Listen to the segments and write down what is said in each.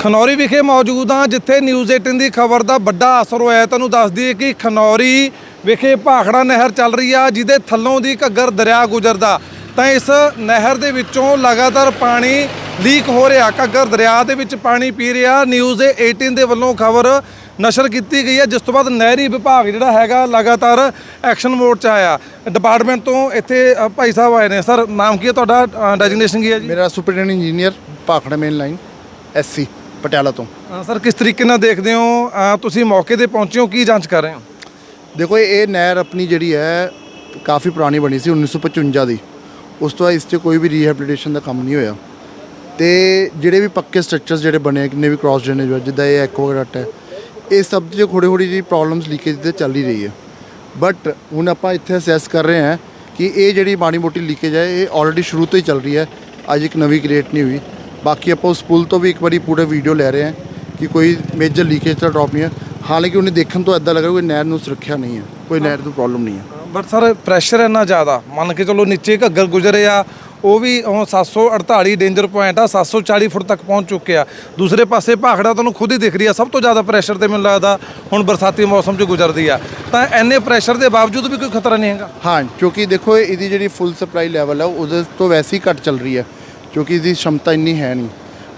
ਖਨੌਰੀ ਵਿਖੇ ਮੌਜੂਦ ਹਾਂ, ਜਿੱਥੇ ਨਿਊਜ਼ 18 ਦੀ ਖਬਰ ਦਾ ਵੱਡਾ ਅਸਰ ਹੋਇਆ ਤੁਹਾਨੂੰ ਦੱਸ ਦਈਏ ਕਿ ਖਨੌਰੀ ਵਿਖੇ ਭਾਖੜਾ ਨਹਿਰ ਚੱਲ ਰਹੀ ਆ, ਜਿਹਦੇ ਥੱਲੋਂ ਦੀ ਘੱਗਰ ਦਰਿਆ ਗੁਜ਼ਰਦਾ। ਤਾਂ ਇਸ ਨਹਿਰ ਦੇ ਵਿੱਚੋਂ ਲਗਾਤਾਰ ਪਾਣੀ ਲੀਕ ਹੋ ਰਿਹਾ, ਘੱਗਰ ਦਰਿਆ ਦੇ ਵਿੱਚ ਪਾਣੀ ਪੀ ਰਿਹਾ। ਨਿਊਜ਼ 18 ਦੇ ਵੱਲੋਂ ਖਬਰ ਨਸ਼ਰ ਕੀਤੀ ਗਈ ਹੈ। ਜਿਸ ਤੋਂ ਬਾਅਦ ਨਹਿਰੀ ਵਿਭਾਗ ਜਿਹੜਾ ਹੈਗਾ, ਲਗਾਤਾਰ ਐਕਸ਼ਨ ਮੋਡ 'ਚ ਆਇਆ। ਡਿਪਾਰਟਮੈਂਟ ਤੋਂ ਇੱਥੇ ਭਾਈ ਸਾਹਿਬ ਆਏ ਨੇ। ਸਰ, ਨਾਮ ਕੀ ਹੈ ਤੁਹਾਡਾ? ਡੈਜਿਗਨੇਸ਼ਨ ਕੀ ਹੈ ਜੀ? ਮੇਰਾ superintendent engineer, Bhakra main line SC Patiala ਤੋਂ। ਸਰ ਕਿਸ ਤਰੀਕੇ ਨਾਲ ਦੇਖਦੇ ਹੋ? ਅ, ਤੁਸੀਂ ਮੌਕੇ ਤੇ ਪਹੁੰਚੇ ਹੋ ਕੀ ਜਾਂਚ ਕਰ ਰਹੇ ਹੋ? ਦੇਖੋ ਇਹ ਨਹਿਰ ਆਪਣੀ ਜਿਹੜੀ ਹੈ ਕਾਫੀ ਪੁਰਾਣੀ ਬਣੀ ਸੀ 1955 ਦੀ। ਉਸ ਤੋਂ ਬਾਅਦ ਇਸ 'ਚ ਕੋਈ ਵੀ ਰੀਹੈਬਿਲਿਟੇਸ਼ਨ ਦਾ ਕੰਮ ਨਹੀਂ ਹੋਇਆ। ਤੇ ਜਿਹੜੇ ਵੀ ਪੱਕੇ ਸਟਰਕਚਰਸ ਜਿਹੜੇ ਬਣੇ ਆ, ਕਿੰਨੇ ਵੀ ਕ੍ਰਾਸ ਡਰੇਨੇਜ ਜਿੱਦਾਂ ਇਹ ਐਕਵਾਗਰਟ ਹੈ ਇਹ ਸਭ 'ਚ ਥੋੜੀ ਥੋੜੀ ਜਿਹੀ ਪ੍ਰੋਬਲਮਸ ਲੀਕੇਜ ਤੇ ਚੱਲ ਹੀ ਰਹੀ ਹੈ। ਬਟ ਹੁਣ ਆਪਾਂ ਇੱਥੇ ਅਸੈਸ ਕਰ ਰਹੇ ਹਾਂ ਕਿ ਇਹ ਜਿਹੜੀ ਮਾੜੀ ਮੋਟੀ ਲੀਕੇਜ ਹੈ ਇਹ ਆਲਰੇਡੀ ਸ਼ੁਰੂ ਤੋਂ ਹੀ ਚੱਲ ਰਹੀ ਹੈ। ਅੱਜ ਇੱਕ ਨਵੀਂ ਕ੍ਰੀਏਟ ਨਹੀਂ ਹੋਈ। ਬਾਕੀ ਆਪਾਂ ਉਸ ਪੁਲ ਤੋਂ ਵੀ ਇੱਕ ਵਾਰੀ ਪੂਰਾ ਵੀਡੀਓ ਲੈ ਰਹੇ ਹਾਂ ਕਿ ਕੋਈ ਮੇਜਰ ਲੀਕੇਜ ਤਾਂ ਡ੍ਰੌਪ ਨਹੀਂ ਹੈ। ਹਾਲਾਂਕਿ ਉਹਨੇ ਦੇਖਣ ਤੋਂ ਇਦਾਂ ਲੱਗ ਰਿਹਾ ਕੋਈ ਨਹਿਰ ਨੂੰ ਸੁਰੱਖਿਆ ਨਹੀਂ ਹੈ ਕੋਈ ਨਹਿਰ ਤੋਂ ਪ੍ਰੋਬਲਮ ਨਹੀਂ ਹੈ। ਬਟ ਸਰ ਪ੍ਰੈਸ਼ਰ ਇੰਨਾ ਜ਼ਿਆਦਾ ਮੰਨ ਕੇ ਚੱਲੋ ਨੀਚੇ ਘੱਗਰ ਗੁਜ਼ਰੇ ਆ ਉਹ ਵੀ ਉਹ 748 ਡੇਂਜਰ ਪੁਆਇੰਟ ਆ 740 ਫੁੱਟ ਤੱਕ ਪਹੁੰਚ ਚੁੱਕੇ ਆ। ਦੂਸਰੇ ਪਾਸੇ ਭਾਖੜਾ ਤੁਹਾਨੂੰ ਖੁਦ ਹੀ ਦਿਖ ਰਹੀ ਆ ਸਭ ਤੋਂ ਜ਼ਿਆਦਾ ਪ੍ਰੈਸ਼ਰ ਤੇ ਮੈਨੂੰ ਲੱਗਦਾ ਹੁਣ ਬਰਸਾਤੀ ਮੌਸਮ 'ਚ ਗੁਜ਼ਰਦੀ ਆ। ਤਾਂ ਇੰਨੇ ਪ੍ਰੈਸ਼ਰ ਦੇ ਬਾਵਜੂਦ ਵੀ ਕੋਈ ਖਤਰਾ ਨਹੀਂ ਹੈਗਾ? ਹਾਂ ਕਿਉਂਕਿ ਦੇਖੋ ਇਹਦੀ ਜਿਹੜੀ ਫੁੱਲ ਸਪਲਾਈ ਲੈਵਲ ਹੈ ਉਹਦੇ ਤੋਂ ਵੈਸੇ ਹੀ ਘੱਟ ਚੱਲ ਰਹੀ ਹੈ ਕਿਉਂਕਿ ਇਹਦੀ ਸ਼ਮਤਾ ਇੰਨੀ ਹੈ ਨਹੀਂ।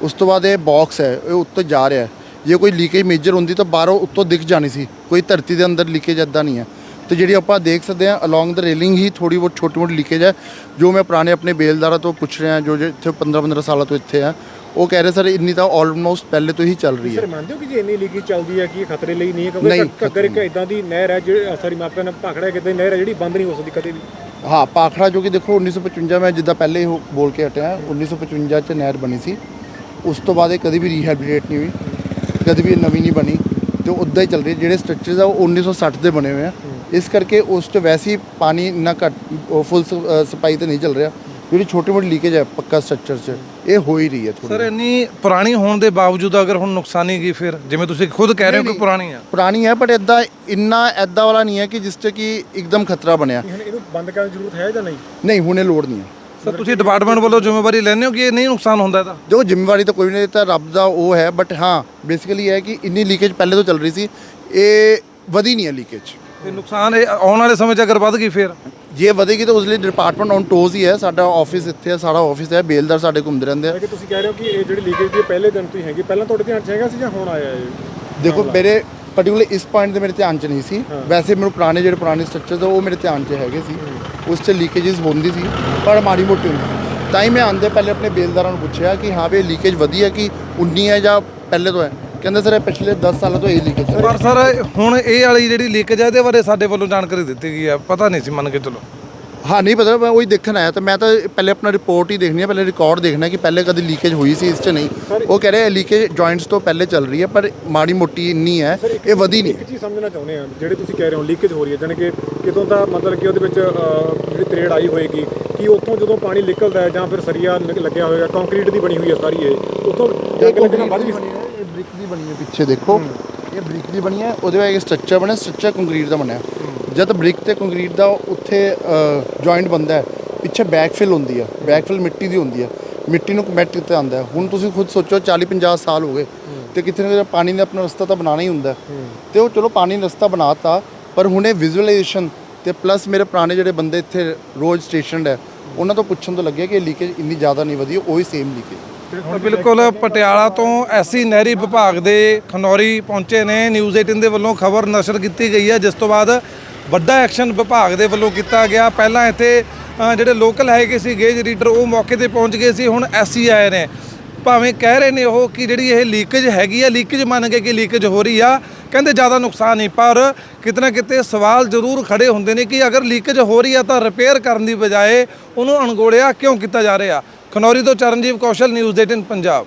ਉਸ ਤੋਂ ਬਾਅਦ ਇਹ ਬਾਕਸ ਹੈ ਇਹ ਉੱਤੇ ਜਾ ਰਿਹਾ ਜੇ ਕੋਈ ਲੀਕੇਜ ਮੇਜਰ ਹੁੰਦੀ ਤਾਂ ਬਾਹਰੋਂ ਉੱਤੋਂ ਦਿਖ ਜਾਣੀ ਸੀ। ਕੋਈ ਧਰਤੀ ਦੇ ਅੰਦਰ ਲੀਕੇਜ ਇਦਾਂ ਨਹੀਂ ਹੈ। ਤੇ ਜਿਹੜੀ ਆਪਾਂ ਦੇਖ ਸਕਦੇ ਹਾਂ ਅਲੋਂਗ ਦ ਰੇਲਿੰਗ ਹੀ ਥੋੜੀ ਬਹੁਤ ਛੋਟੀ ਮੋਟੀ ਲੀਕੇਜ ਹੈ ਜੋ ਮੈਂ ਪੁਰਾਣੇ ਆਪਣੇ ਬੇਲਦਾਰਾਂ ਤੋਂ ਪੁੱਛ ਰਿਹਾ ਜੋ ਇੱਥੇ 15 15 ਸਾਲਾਂ ਤੋਂ ਇੱਥੇ ਆ ਉਹ ਕਹਿ ਰਹੇ ਸਰ ਇੰਨੀ ਤਾਂ ਆਲਮੋਸਟ ਪਹਿਲੇ ਤੋਂ ਹੀ ਚੱਲ ਰਹੀ ਹੈ। ਸਰ ਮੰਨਦੇ ਹੋ ਕਿ ਜੇ ਇੰਨੀ ਲੀਕੇਜ ਚੱਲਦੀ ਹੈ ਕਿ ਇਹ ਖਤਰੇ ਲਈ ਨਹੀਂ ਹੈ? ਕਿਉਂਕਿ ਘੱਗਰ ਇੱਕ ਇਦਾਂ ਦੀ ਨਹਿਰ ਹੈ ਜਿਹੜੀ ਸੌਰੀ ਮਾਪਿਆਂ ਨੇ ਭਾਖੜਾ ਕਿਤੇ ਨਹਿਰ ਹੈ ਜਿਹੜੀ ਬੰਦ ਨਹੀਂ ਹੋ ਸਕਦੀ ਕਦੇ ਵੀ। ਹਾਂ ਪਾਖੜਾ ਜੋ ਕਿ ਦੇਖੋ 1955 ਮੈਂ ਜਿੱਦਾਂ ਪਹਿਲੇ ਹੀ ਉਹ ਬੋਲ ਕੇ ਹਟਿਆ 1955 ਚ ਨਹਿਰ ਬਣੀ ਸੀ। ਉਸ ਤੋਂ ਬਾਅਦ ਇਹ ਕਦੀ ਵੀ ਰੀਹੈਬਿਲਿਟੇਟ ਨਹੀਂ ਹੋਈ ਕਦੀ ਵੀ ਨਵੀਂ ਨਹੀਂ ਬਣੀ ਤੇ ਉੱਦਾਂ ਹੀ ਚੱਲ ਰਹੀ ਹੈ। ਜਿਹੜੇ ਸਟਰਕਚਰਸ ਆ ਉਹ 1960 ਦੇ ਬਣੇ ਹੋਏ ਆ। ਇਸ ਕਰਕੇ ਉਸ 'ਚ ਵੈਸੇ ਹੀ ਪਾਣੀ ਇੰਨਾ ਘੱਟ ਫੁੱਲ ਸਪਾਈ ਤੇ ਨਹੀਂ ਚੱਲ ਰਿਹਾ ਜਿਹੜੀ ਛੋਟੀ ਮੋਟੀ ਲੀਕੇਜ ਹੈ ਪੱਕਾ ਸਟਰਕਚਰ 'ਚ ਇਹ ਹੋ ਹੀ ਰਹੀ ਹੈ ਸਰ ਥੋੜੀ ਇੰਨੀ ਪੁਰਾਣੀ ਹੋਣ ਦੇ ਬਾਵਜੂਦ ਅਗਰ ਹੁਣ ਨੁਕਸਾਨੀ ਗਈ ਫਿਰ? ਜਿਵੇਂ ਤੁਸੀਂ ਖੁਦ ਕਹਿ ਰਹੇ ਹੋ ਕਿ ਪੁਰਾਣੀ ਆ। ਪੁਰਾਣੀ ਹੈ ਬਟ ਇਦਾਂ ਇੰਨਾ ਐਦਾਂ ਵਾਲਾ ਨਹੀਂ ਹੈ ਕਿ ਜਿਸ 'ਚ ਕਿ ਇੱਕਦਮ ਖਤਰਾ ਬਣਿਆ। ਬੰਦ ਕਰਨ ਦੀ ਜ਼ਰੂਰਤ ਹੈ ਜਾਂ ਨਹੀਂ? ਨਹੀਂ ਹੁਣ ਲੋੜ ਨਹੀਂ ਹੈ। ਸਰ ਤੁਸੀਂ ਡਿਪਾਰਟਮੈਂਟ ਵੱਲੋਂ ਜ਼ਿੰਮੇਵਾਰੀ ਲੈਂਦੇ ਹੋ ਕਿ ਇਹ ਨਹੀਂ ਨੁਕਸਾਨ ਹੁੰਦਾ ਇਹਦਾ? ਦੇਖੋ ਜ਼ਿੰਮੇਵਾਰੀ ਤਾਂ ਕੋਈ ਨਹੀਂ ਇਹ ਤਾਂ ਰੱਬ ਦਾ ਉਹ ਹੈ ਬਟ ਹਾਂ ਬੇਸਿਕਲੀ ਇਹ ਹੈ ਕਿ ਇੰਨੀ ਲੀਕੇਜ ਪਹਿਲੇ ਤੋਂ ਚੱਲ ਰਹੀ ਸੀ ਇਹ ਵਧੀ ਨਹੀਂ ਹੈ ਲੀਕੇਜ ਤੇ ਨੁਕਸਾਨ ਇਹ ਆਉਣ ਵਾਲੇ ਸਮੇਂ 'ਚ ਅਗਰ ਵੱਧ ਗਈ ਫਿਰ? ਜੇ ਵਧੇਗੀ ਤਾਂ ਉਸ ਲਈ ਡਿਪਾਰਟਮੈਂਟ ਔਨ ਟੋਜ਼ ਹੀ ਹੈ ਸਾਡਾ ਆਫਿਸ ਇੱਥੇ ਹੈ ਸਾਰਾ ਆਫਿਸ ਹੈ ਬੇਲਦਾਰ ਸਾਡੇ ਘੁੰਮਦੇ ਰਹਿੰਦੇ ਆ। ਹੈ ਕਿ ਤੁਸੀਂ ਕਹਿ ਰਹੇ ਹੋ ਕਿ ਇਹ ਜਿਹੜੀ ਲੀਕੇਜ ਦੀ ਪਹਿਲੇ ਦਿਨ ਤੋਂ ਹੀ ਹੈਗੀ ਪਹਿਲਾਂ ਤੁਹਾਡੇ ਧਿਆਨ 'ਚ ਹੈਗਾ ਸੀ ਜਾਂ ਹੁਣ ਆਇਆ ਇਹ? ਦੇਖੋ ਮੇਰੇ ਪਾਰਟਿਕੂਲਰ ਇਸ ਪੁਆਇੰਟ ਦੇ ਮੇਰੇ ਧਿਆਨ 'ਚ ਨਹੀਂ ਸੀ। ਵੈਸੇ ਮੈਨੂੰ ਪੁਰਾਣੇ ਜਿਹੜੇ ਪੁਰਾਣੇ ਸਟਰਕਚਰਸ ਉਹ ਮੇਰੇ ਧਿਆਨ 'ਚ ਹੈਗੇ ਸੀ। ਉਸ 'ਚ ਲੀਕੇजेस ਹੁੰਦੀ ਸੀ ਪਰ ਮਾੜੀ ਮੋਟੀ ਹੁੰਦੀ ਤਾਂ ਹੀ ਮੈਂ ਆਂਦੇ ਪਹਿਲੇ ਆਪਣੇ ਬੇਲਦਾਰਾਂ ਨੂੰ ਪੁੱਛਿਆ ਕਿ ਹਾਂ ਵੀ ਲੀਕੇਜ ਵਧੀ ਹੈ ਕਿ 19 ਹੈ ਜਾਂ ਪਹਿਲੇ ਤੋਂ ਹੈ? ਕਹਿੰਦੇ ਸਰ ਇਹ ਪਿਛਲੇ 10 ਸਾਲਾਂ ਤੋਂ ਇਹ ਲੀਕੇਜ ਪਰ ਸਰ ਹੁਣ ਇਹ ਵਾਲੀ ਜਿਹੜੀ ਲੀਕੇਜ ਹੈ ਇਹਦੇ ਬਾਰੇ ਸਾਡੇ ਵੱਲੋਂ ਜਾਣਕਾਰੀ ਦਿੱਤੀ ਗਈ ਹੈ ਪਤਾ ਨਹੀਂ ਸੀ ਮੰਨ ਕੇ ਚਲੋ। ਹਾਂ ਨਹੀਂ ਪਤਾ ਮੈਂ ਉਹੀ ਦੇਖਣ ਆਇਆ ਤਾਂ ਮੈਂ ਤਾਂ ਪਹਿਲੇ ਆਪਣਾ ਰਿਪੋਰਟ ਹੀ ਦੇਖਣੀ ਹੈ ਪਹਿਲੇ ਰਿਕਾਰਡ ਦੇਖਣਾ ਕਿ ਪਹਿਲੇ ਕਦੀ ਲੀਕੇਜ ਹੋਈ ਸੀ ਇਸ 'ਚ ਨਹੀਂ। ਉਹ ਕਹਿ ਰਹੇ ਲੀਕੇਜ ਜੁਆਇੰਟਸ ਤੋਂ ਪਹਿਲੇ ਚੱਲ ਰਹੀ ਹੈ ਪਰ ਮਾੜੀ ਮੋਟੀ ਇੰਨੀ ਹੈ ਇਹ ਵਧੀ ਨਹੀਂ। ਇੱਕ ਚੀਜ਼ ਸਮਝਣਾ ਚਾਹੁੰਦੇ ਆ ਜਿਹੜੇ ਤੁਸੀਂ ਕਹਿ ਰਹੇ ਹੋ ਲੀਕੇਜ ਹੋ ਰਹੀ ਹੈ ਜਾਣੀ ਕਿ ਕਿਤੋਂ ਦਾ ਮਤਲਬ ਕਿ ਉਹਦੇ ਵਿੱਚ ਜਿਹੜੀ ਤਰੇੜ ਆਈ ਹੋਏਗੀ ਕਿ ਉੱਥੋਂ ਜਦੋਂ ਪਾਣੀ ਨਿਕਲਦਾ ਹੈ ਜਾਂ ਫਿਰ ਸਰੀਆ ਲੱਗਿਆ ਹੋਏਗਾ ਕੰਕਰੀਟ ਦੀ ਬਣੀ ਹੋਈ ਹੈ ਸਾਰੀ ਇਹ ਉੱਥੋਂ ਜੰਗ ਲੱਗਣਾ ਵੱਧ ਵੀ ਇਹ ਬ੍ਰਿਕ ਦੀ ਬਣੀ ਹੈ ਪਿੱਛੇ ਦੇਖੋ। ਇਹ ਬ੍ਰਿਕ ਦੀ ਬਣੀ ਹੈ ਉਹਦੇ ਵਿੱਚ ਸਟਰਕਚਰ ਬਣਿਆ ਸਟਰਕਚਰ ਕੰਕਰੀਟ ਦਾ ਬਣਿਆ। ਜਦ ਬ੍ਰਿਕ ਤੇ ਕੰਕਰੀਟ ਦਾ ਉੱਥੇ ਜੁਆਇੰਟ ਬੰਦਾ ਹੈ ਪਿੱਛੇ ਬੈਕਫਿਲ ਹੁੰਦੀ ਹੈ ਬੈਕਫਿਲ ਮਿੱਟੀ ਦੀ ਹੁੰਦੀ ਹੈ। ਮਿੱਟੀ ਨੂੰ ਕਮੈਟ ਕੀਤਾ ਜਾਂਦਾ ਹੈ। ਹੁਣ ਤੁਸੀਂ ਖੁਦ ਸੋਚੋ 40 50 ਸਾਲ ਹੋ ਗਏ। ਤੇ ਕਿਤੇ ਨਾ ਕਿਤੇ ਪਾਣੀ ਨੇ ਆਪਣਾ ਰਸਤਾ ਤਾਂ ਬਣਾਉਣਾ ਹੀ ਹੁੰਦਾ। ਤੇ ਉਹ ਚਲੋ ਪਾਣੀ ਨੇ ਰਸਤਾ ਬਣਾਤਾ ਪਰ ਹੁਣ ਇਹ ਵਿਜ਼ੂਅਲਾਈਜੇਸ਼ਨ ਤੇ ਪਲੱਸ ਮੇਰੇ ਪੁਰਾਣੇ ਜਿਹੜੇ ਬੰਦੇ ਇੱਥੇ ਰੋਜ਼ ਸਟੇਸ਼ਨਡ ਹੈ ਉਹਨਾਂ ਤੋਂ ਪੁੱਛਣ ਤੋਂ ਲੱਗਿਆ ਕਿ ਲੀਕੇਜ ਇੰਨੀ ਜ਼ਿਆਦਾ ਨਹੀਂ ਵਧੀ ਉਹ ਹੀ। ਸੇਮ ਲੀਕੇਜ ਬਿਲਕੁਲ ਪਟਿਆਲਾ ਤੋਂ ਐਸੀ ਨਹਿਰੀ ਵਿਭਾਗ ਦੇ ਖਨੌਰੀ ਪਹੁੰਚੇ ਨੇ। ਨਿਊਜ਼ 18 ਦੇ ਵੱਲੋਂ ਖਬਰ ਨਸ਼ਰ ਕੀਤੀ ਗਈ ਹੈ ਜਿਸ ਤੋਂ ਬਾਅਦ ਵੱਡਾ ਐਕਸ਼ਨ ਵਿਭਾਗ ਦੇ ਵੱਲੋਂ ਕੀਤਾ ਗਿਆ। ਪਹਿਲਾਂ ਇੱਥੇ ਜਿਹੜੇ ਲੋਕਲ ਹੈਗੇ ਸੀ ਗੇਜ ਰੀਡਰ ਉਹ ਮੌਕੇ ਤੇ ਪਹੁੰਚ ਗਏ ਸੀ। ਹੁਣ ਐਸੀ ਆਏ ਨੇ। ਭਾਵੇਂ ਕਹਿ ਰਹੇ ਨੇ ਉਹ ਕਿ ਜਿਹੜੀ ਇਹ ਲੀਕੇਜ ਹੈਗੀ ਆ, ਲੀਕੇਜ ਮੰਨ ਕੇ ਕਿ ਲੀਕੇਜ ਹੋ ਰਹੀ ਆ, ਕਹਿੰਦੇ ਜ਼ਿਆਦਾ ਨੁਕਸਾਨ ਨਹੀਂ। ਪਰ ਕਿਤੇ ਨਾ ਕਿਤੇ ਸਵਾਲ ਜ਼ਰੂਰ ਖੜੇ ਹੁੰਦੇ ਨੇ ਕਿ ਅਗਰ ਲੀਕੇਜ ਹੋ ਰਹੀ ਆ ਤਾਂ ਰਿਪੇਅਰ ਕਰਨ ਦੀ ਬਜਾਏ ਉਹਨੂੰ ਅਣਗੋਲਿਆ ਕਿਉਂ ਕੀਤਾ ਜਾ ਰਿਹਾ? ਖਨੌਰੀ ਤੋਂ ਚਰਨਜੀਵ ਕੌਸ਼ਲ ਨਿਊਜ਼ 18 ਪੰਜਾਬ।